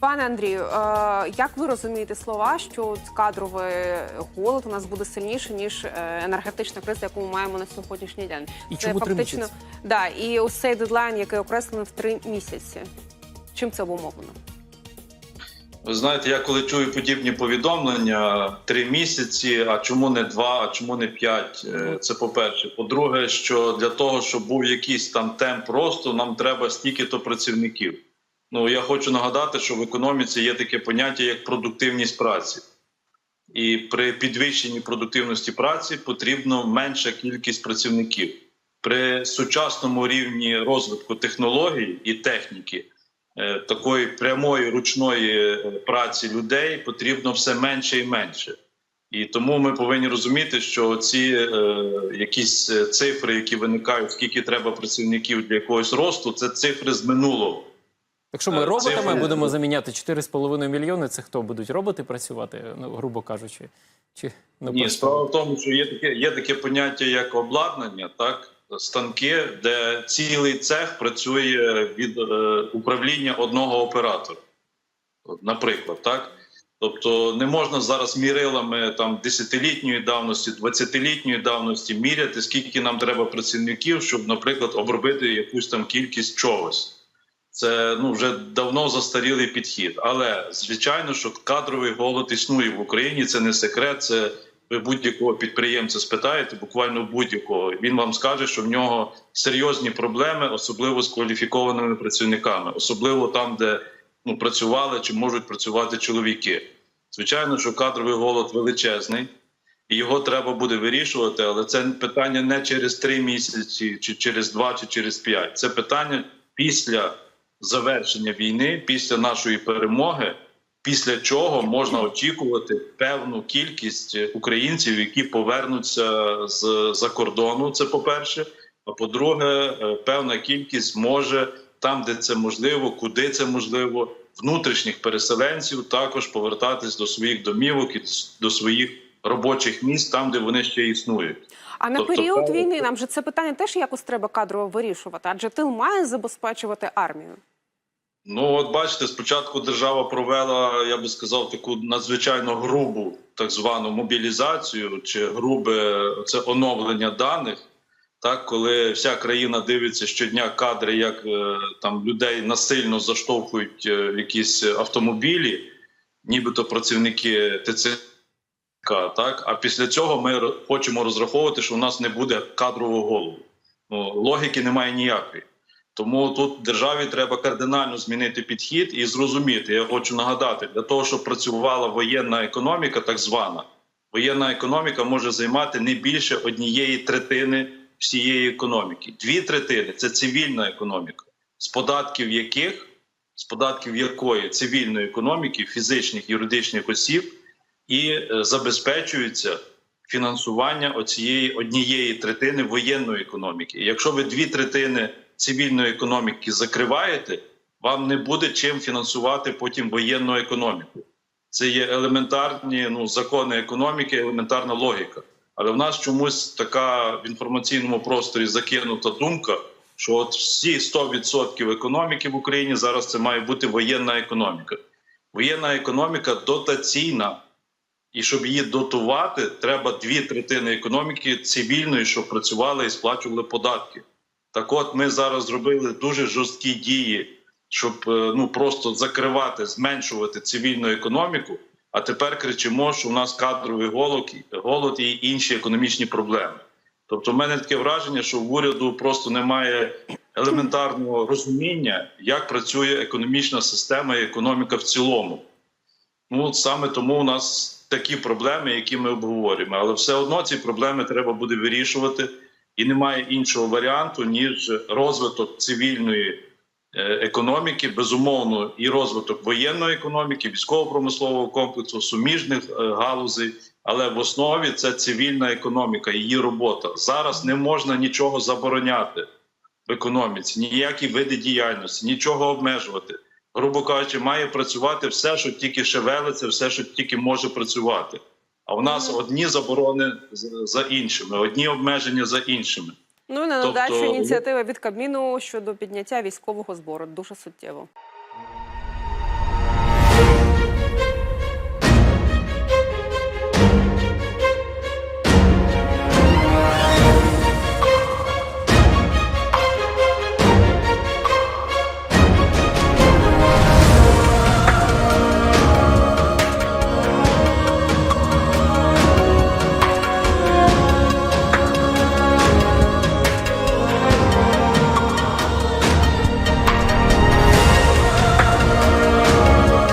Пане Андрію, е, як ви розумієте слова, що кадровий голод у нас буде сильніше ніж е, енергетична криза, яку ми маємо на сьогоднішній день? І чому три да, і ось цей дедлайн, який окреслений в три місяці. Чим це обумовлено? Ви знаєте, я коли чую подібні повідомлення три місяці, а чому не два, а чому не п'ять? е, Це по-перше. По-друге, що для того, щоб був якийсь там темп росту, нам треба стільки-то працівників. Ну я хочу нагадати, що в економіці є таке поняття як продуктивність праці. І при підвищенні продуктивності праці потрібно менша кількість працівників. При сучасному рівні розвитку технологій і техніки е, такої прямої ручної е, праці людей потрібно все менше і менше. І тому ми повинні розуміти, що ці е, якісь е, цифри, які виникають, скільки треба працівників для якогось росту, це цифри з минулого. Якщо ми Е, роботами цифри- будемо заміняти 4,5 мільйони, це хто будуть роботи працювати, ну грубо кажучи, чи ну, Ні, справа в тому, що є таке, є таке поняття як обладнання, так станки, де цілий цех працює від е, управління одного оператора. Наприклад, так. Тобто не можна зараз мірилами там 10-літньої давності, 20-літньої давності міряти, скільки нам треба працівників, щоб, наприклад, обробити якусь там кількість чогось. Це ну вже давно застарілий підхід. Але звичайно, що кадровий голод існує в Україні. Це не секрет. Це ви будь-якого підприємця спитаєте, буквально будь-якого. Він вам скаже, що в нього серйозні проблеми, особливо з кваліфікованими працівниками, особливо там, де ну працювали чи можуть працювати чоловіки. Звичайно, що кадровий голод величезний. І його треба буде вирішувати, але це питання не через три місяці, чи через два, чи через п'ять. Це питання після завершення війни, після нашої перемоги, після чого можна очікувати певну кількість українців, які повернуться з за кордону. Це по-перше. А по-друге, е, певна кількість може там, де це можливо, куди це можливо, внутрішніх переселенців також повертатись до своїх домівок і до своїх робочих місць, там де вони ще існують. А на Тобто, період війни нам же це питання теж якось треба кадрово вирішувати, адже тил має забезпечувати армію. Ну, от бачите, спочатку держава провела, я би сказав, таку надзвичайно грубу так звану мобілізацію чи грубе це оновлення даних. Так, коли вся країна дивиться щодня кадри, як е, там людей насильно заштовхують е, в якісь автомобілі, нібито працівники ТЦК. Так, а після цього ми хочемо розраховувати, що у нас не буде кадрового голову. Ну, логіки немає ніякої. Тому тут державі треба кардинально змінити підхід і зрозуміти. Я хочу нагадати, для того, щоб працювала воєнна економіка, так звана воєнна економіка може займати не більше однієї третини всієї економіки. Дві третини це цивільна економіка, з податків яких з податків якої цивільної економіки, фізичних юридичних осіб і е, забезпечується фінансування оцієї однієї третини воєнної економіки. Якщо ви дві третини цивільної економіки закриваєте, вам не буде чим фінансувати потім воєнну економіку. Це є елементарні ну, закони економіки, елементарна логіка. Але в нас чомусь така в інформаційному просторі закинута думка, що от всі 100% економіки в Україні зараз це має бути воєнна економіка. Воєнна економіка дотаційна, і щоб її дотувати, треба дві третини економіки цивільної, щоб працювали і сплачували податки. Так, от ми зараз зробили дуже жорсткі дії, щоб е, ну просто закривати, зменшувати цивільну економіку. А тепер кричимо, що у нас кадровий голод, голод і інші економічні проблеми. Тобто, в мене таке враження, що в уряду просто немає елементарного розуміння, як працює економічна система і економіка в цілому. Ну саме тому у нас такі проблеми, які ми обговорюємо. Але все одно ці проблеми треба буде вирішувати, і немає іншого варіанту ніж розвиток цивільної е, економіки, безумовно, і розвиток воєнної економіки, військово-промислового комплексу, суміжних е, галузей. Але в основі це цивільна економіка, її робота. Зараз не можна нічого забороняти в економіці, ніякі види діяльності, нічого обмежувати грубо кажучи, має працювати все, що тільки шевелиться, все, що тільки може працювати. А в нас одні заборони за іншими, одні обмеження за іншими. Ну і на Тобто- додачу ініціатива від Кабміну щодо підняття військового збору дуже суттєво.